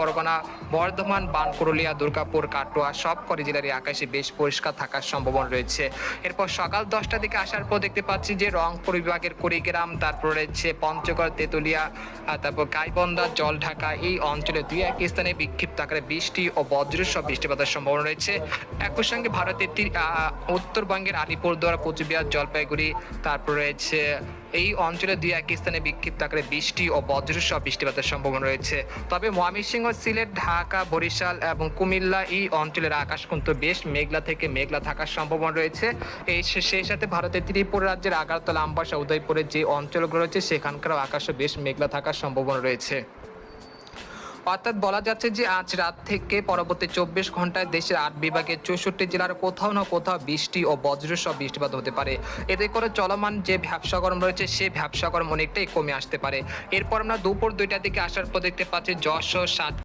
পরগনা, বর্ধমান বানকুরুলিয়া দুর্গাপুর, কাটোয়া সব কটি জেলারই আকাশে বেশ পরিষ্কার থাকার সম্ভাবনা রয়েছে। এরপর সকাল দশটা দিকে আসার পর দেখতে পাচ্ছি যে রংপুর বিভাগের কুড়িগ্রাম, তারপর রয়েছে পঞ্চগড়, তেতুলিয়া তারপর গাইবন্ধা, জলঢাকা এই অঞ্চলে দুই এক স্থানে বিক্ষিপ্ত আকারে বৃষ্টি ও বজ্রসহ বৃষ্টিপাতের সম্ভাবনা রয়েছে। একই সঙ্গে ভারতের উত্তরবঙ্গের আলিপুরদুয়ার, কোচবিহার, জলপাইগুড়ি, তারপর রয়েছে এই অঞ্চলে দুই এক স্থানে বিক্ষিপ্ত আকারে বৃষ্টি ও বজ্রসহ বৃষ্টিপাতের সম্ভাবনা রয়েছে। তবে ময়মনসিংহ, সিলেট, ঢাকা, বরিশাল এবং কুমিল্লা এই অঞ্চলের আকাশ কিন্তু বেশ মেঘলা থেকে মেঘলা থাকার সম্ভাবনা রয়েছে। এই সেই সাথে ভারতের ত্রিপুরা রাজ্যের আগারতলা, আমবাসা, উদয়পুরের যে অঞ্চলগুলো রয়েছে, সেখানকারও আকাশে বেশ মেঘলা থাকার সম্ভাবনা রয়েছে। অর্থাৎ বলা যাচ্ছে যে আজ রাত থেকে পরবর্তী চব্বিশ ঘন্টায় দেশের আট বিভাগের চৌষট্টি জেলার কোথাও না কোথাও বৃষ্টি ও বজ্রসহ বৃষ্টিপাত হতে পারে। এতে করে চলমান যে ভ্যাবসা গরম রয়েছে সেই ভ্যাবসা গরম অনেকটাই কমে আসতে পারে। এরপর আমরা দুপুর দুইটার দিকে আসার পর দেখতে পাচ্ছি যশোর সাত